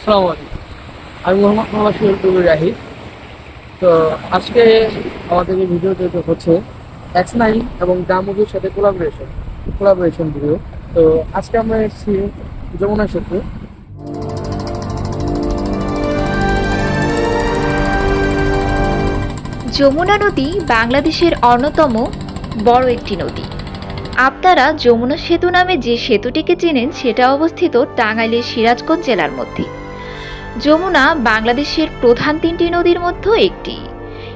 আসসালামু আলাইকুম। আমি মোহাম্মদ মোহাম্মদ শহীদুল রাহি তো আজকে আমাদের এই ভিডিওতে তো হচ্ছে এক্স নাইন এবং দামুজের সাথে কোলাবোরেশন কোলাবোরেশন ভিডিও তো আজকে আমরা এসেছি যমুনা সেতু। যমুনা নদী বাংলাদেশের অন্যতম বড় একটি নদী। আপনারা যমুনা সেতু নামে যে সেতুটিকে চেনেন, সেটা অবস্থিত টাঙ্গাইলের সিরাজগঞ্জ জেলার মধ্যে। যমুনা বাংলাদেশের প্রধান তিনটি নদীর মধ্যে একটি।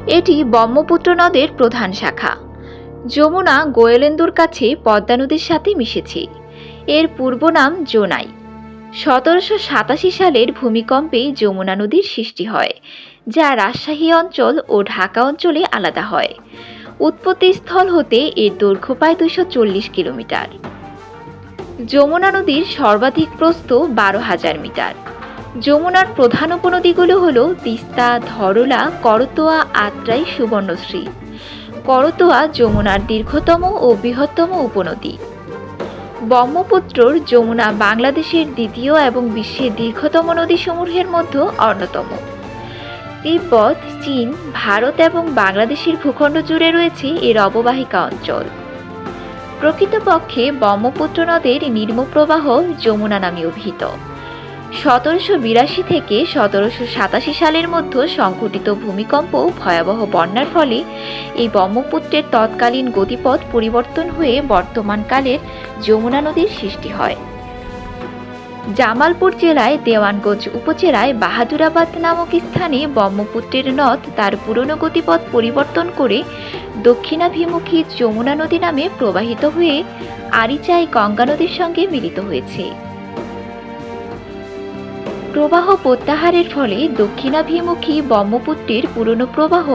এটি ব্রহ্মপুত্র নদের প্রধান শাখা। যমুনা গোয়েলেন্দুর কাছে পদ্মা নদীর সাথে মিশেছে। এর পূর্ব নাম জোনাই। সতেরোশো সাতাশি সালের ভূমিকম্পে যমুনা নদীর সৃষ্টি হয়, যা রাজশাহী অঞ্চল ও ঢাকা অঞ্চলে আলাদা হয়। উৎপত্তিস্থল হতে এর দৈর্ঘ্য প্রায় দুশো চল্লিশ কিলোমিটার। যমুনা নদীর সর্বাধিক প্রস্থ বারো হাজার মিটার। যমুনার প্রধান উপনদীগুলো হল তিস্তা, ধরলা, করতোয়া, আত্রাই, সুবর্ণশ্রী। করতোয়া যমুনার দীর্ঘতম ও বৃহত্তম উপনদী। ব্রহ্মপুত্রর যমুনা বাংলাদেশের দ্বিতীয় এবং বিশ্বের দীর্ঘতম নদীসমূহের মধ্যে অন্যতম। তিব্বত চীন, ভারত এবং বাংলাদেশের ভূখণ্ড জুড়ে রয়েছে এর অববাহিকা অঞ্চল। প্রকৃতপক্ষে ব্রহ্মপুত্র নদের নির্ম প্রবাহ যমুনা নামে অভিহিত। সতেরোশো বিরাশি থেকে সতেরোশো সাতাশি সালের মধ্যে সংঘটিত ভূমিকম্প ও ভয়াবহ বন্যার ফলে এই ব্রহ্মপুত্রের তৎকালীন গতিপথ পরিবর্তন হয়ে বর্তমানকালের যমুনা নদীর সৃষ্টি হয়। জামালপুর জেলায় দেওয়ানগঞ্জ উপজেলায় বাহাদুরাবাদ নামক স্থানে ব্রহ্মপুত্রের নদ তার পুরনো গতিপথ পরিবর্তন করে দক্ষিণাভিমুখী যমুনা নদী নামে প্রবাহিত হয়ে আরিচাই গঙ্গা নদীর সঙ্গে মিলিত হয়েছে। প্রবাহ প্রত্যাহারের ফলে দক্ষিণাভিমুখী ব্রহ্মপুত্রের পুরনো প্রবাহ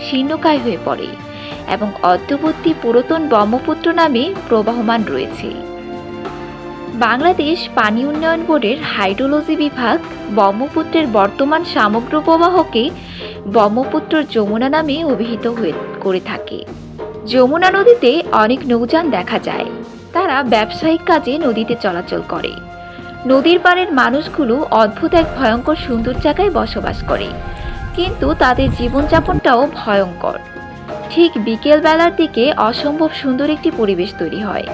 শীর্ণকায় হয়ে পড়ে এবং অদ্যবর্তী পুরাতন ব্রহ্মপুত্র নামে প্রবাহমান রয়েছে। বাংলাদেশ পানি উন্নয়ন বোর্ডের হাইড্রোলজি বিভাগ ব্রহ্মপুত্রের বর্তমান সামগ্র প্রবাহকে ব্রহ্মপুত্র যমুনা নামে অভিহিত হয়ে করে থাকে। যমুনা নদীতে অনেক নৌযান দেখা যায়। তারা ব্যবসায়িক কাজে নদীতে চলাচল করে। নদীর পাড়ের মানুষগুলো অদ্ভুত এক ভয়ঙ্কর সুন্দর জায়গায় বসবাস করে। কিন্তু তাদের জীবনযাপনটাও ভয়ঙ্কর। ঠিক বিকেল বেলার দিকে অসম্ভব সুন্দর একটি পরিবেশ তৈরি হয়।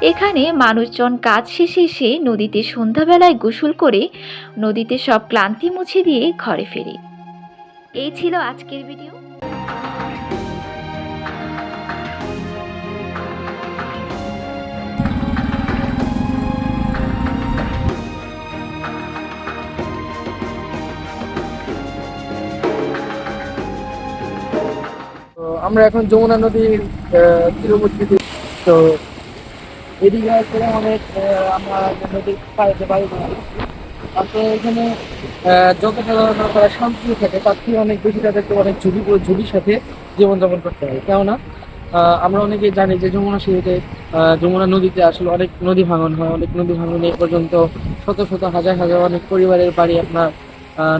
এখানে মানুষজন কাজ শেষে এসে নদীতে সন্ধ্যাবেলায় গোসল করে নদীতে সব ক্লান্তি মুছে দিয়ে ঘরে ফেরে। এই ছিল আজকের ভিডিও। আমরা এখন যমুনা নদীর তীরবর্তী তো এদিকে করে অনেক আমরা নদীর পাড়েতে বাড়ি তারপরে এখানে যতটা তারা শান্তি থাকে, তার থেকে অনেক বেশি তাদেরকে অনেক ঝুঁকি ঝুঁকির সাথে জীবনযাপন করতে হয়। কেননা আমরা অনেকে জানি যে যমুনা সেতুতে যমুনা নদীতে আসলে অনেক নদী ভাঙন হয়, অনেক নদী ভাঙনে পর্যন্ত শত শত হাজার হাজার অনেক পরিবারের বাড়ি আপনার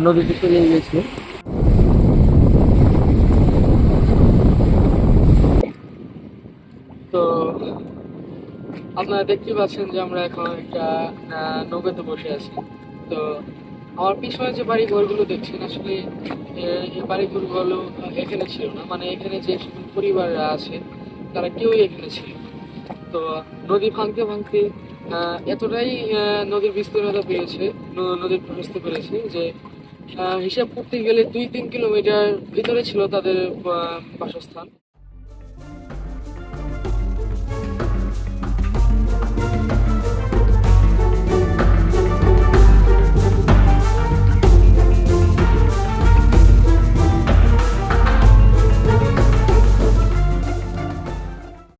নদীতে চলে গিয়েছে তো আপনারা দেখতে পাচ্ছেন যে আমরা এখন একটা নৌকাতে বসে আছি। তো আমার পিছনে যে বাড়ি ঘরগুলো দেখছেন, আসলে এই বাড়ি ঘরগুলো এখানে ছিল না। মানে এখানে যে পরিবাররা আছে, তারা কেউই এখানে ছিল। তো নদী ভাঙতে ভাঙতে এতটাই নদীর বিস্তীর্ণতা পেয়েছে নদীর প্রশস্ত পেরেছে যে হিসাব করতে গেলে দুই তিন কিলোমিটার ভিতরে ছিল তাদের বাসস্থান।